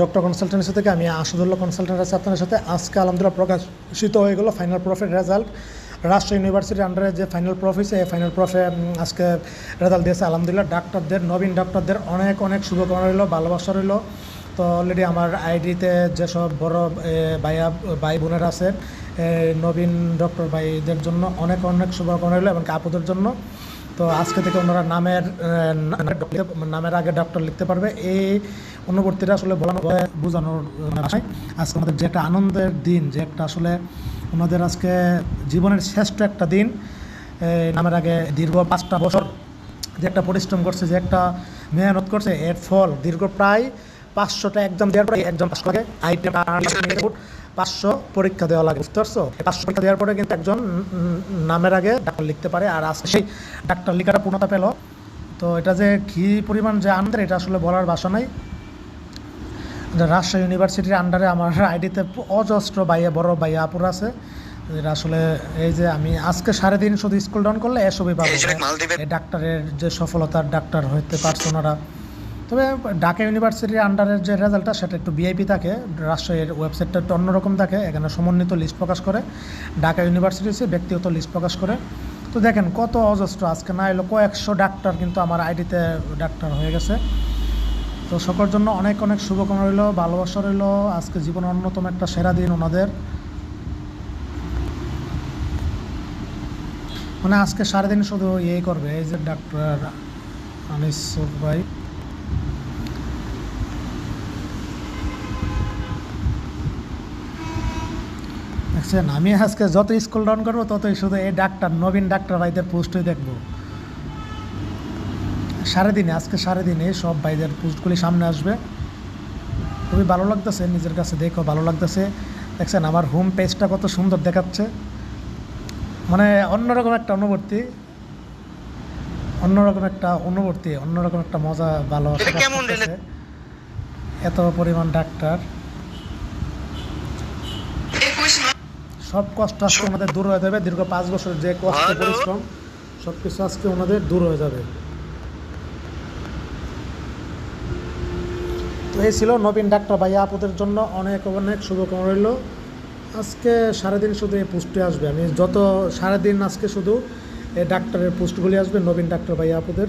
Doctor consultancy থেকে আমি Asadullah consultant আছি আপনাদের সাথে। আজকে আলহামদুলিল্লাহ প্রকাশিত হয়ে গেল ফাইনাল প্রফের রেজাল্ট রাষ্ট্র ইউনিভার্সিটির আন্ডারে যে ফাইনাল প্রফ হয়েছে এই ফাইনাল প্রফে আজকে রেজাল্ট দিয়েছে আলহামদুলিল্লাহ। ডাক্তারদের, নবীন ডাক্তারদের অনেক অনেক শুভকামনা রইল, ভালোবাসা রইল। তো অলরেডি আমার আইডিতে যেসব বড় ভাইয়া, ভাই বোনেরা আছে নবীন, ডক্টর ভাইদের জন্য অনেক অনেক শুভকামনা রইল এবং আপুদের জন্য। তো আজকে থেকে ওনারা নামের নামের আগে ডক্টর লিখতে পারবে। এই অনুবর্তীটা আসলে বোঝানোর ভাষায় আজকে আমাদের যে একটা আনন্দের দিন, যে একটা আসলে ওনাদের আজকে জীবনের শ্রেষ্ঠ একটা দিন নামের আগে দীর্ঘ পাঁচটা বছর যে একটা পরিশ্রম করছে, যে একটা মেহনত করছে, এর ফল দীর্ঘ প্রায় পাঁচশোটা এক্সাম দেওয়ার পরে একজন পাঁচশো লাগে আইটেম পাঁচশো পরীক্ষা দেওয়া লাগে বুঝতে পারছ? পাঁচশো পরীক্ষা দেওয়ার পরে কিন্তু একজন নামের আগে ডাক্তার লিখতে পারে আর আজকে সেই ডাক্তার লেখাটা পূর্ণতা পেল। তো এটা যে কী পরিমাণ যে আনন্দের এটা আসলে বলার ভাষা নাই। রাজশাহী ইউনিভার্সিটির আন্ডারে আমার আইডিতে অজস্র বাইয়া বড় বাইয়া আপুর আছে। আসলে এই যে আমি আজকে সাড়ে দিন শুধু স্কুল ডাউন করলে এসবই পাবো। ডাক্তারের যে সফলতার ডাক্তার হইতে পারছে ওনারা তবে ঢাকা ইউনিভার্সিটির আন্ডারের যে রেজাল্টটা সেটা একটু ভিআইপি থাকে। রাজশাহীর ওয়েবসাইটটা একটু অন্যরকম থাকে, এখানে সমন্বিত লিস্ট প্রকাশ করে। ঢাকা ইউনিভার্সিটি হচ্ছে ব্যক্তিগত লিস্ট প্রকাশ করে। তো দেখেন কত অজস্র, আজকে না এলো কয়েকশো ডাক্তার কিন্তু আমার আইডিতে ডাক্তার হয়ে গেছে। তো সকলের জন্য অনেক অনেক শুভকামনা রইল, ভালোবাসা রইল। আজকে জীবনের অন্যতম একটা সেরা দিন ওনাদের। মানে আজকে সারাদিন শুধু ইয়ে করবে, এই যে ডাক্তার আনিসুর ভাই। দেখছেন আমি আজকে যত স্কুল ডাউন করব ততই শুধু এই ডাক্তার নবীন ডাক্তার ভাইদের পোস্টই দেখব। সারাদিনে আজকে সারাদিনে সব ভাইদের পোস্টগুলি সামনে আসবে। খুবই ভালো লাগতেছে নিজের কাছে দেখো ভালো লাগতেছে। দেখছেন আমার হোম পেজটা কত সুন্দর দেখাচ্ছে। মানে অন্যরকম একটা অনুভূতি অন্যরকম একটা অনুভূতি অন্যরকম একটা মজা ভালো এত পরিমাণ ডাক্তার। সব কষ্ট আজকে ওনাদের দূর হয়ে যাবে। দীর্ঘ পাঁচ বছর যে কষ্ট পরিশ্রম সব কিছু আজকে ওনাদের দূর হয়ে যাবে। তো এই ছিল নবীন ডাক্তার ভাইয়া আপুদের জন্য অনেক অনেক শুভকামনা রইল। আজকে সারাদিন শুধু এই পুষ্টি আসবে। আমি যত সারাদিন আজকে শুধু এই ডাক্তারের পোস্টগুলি আসবে নবীন ডাক্তার ভাইয়া আপুদের।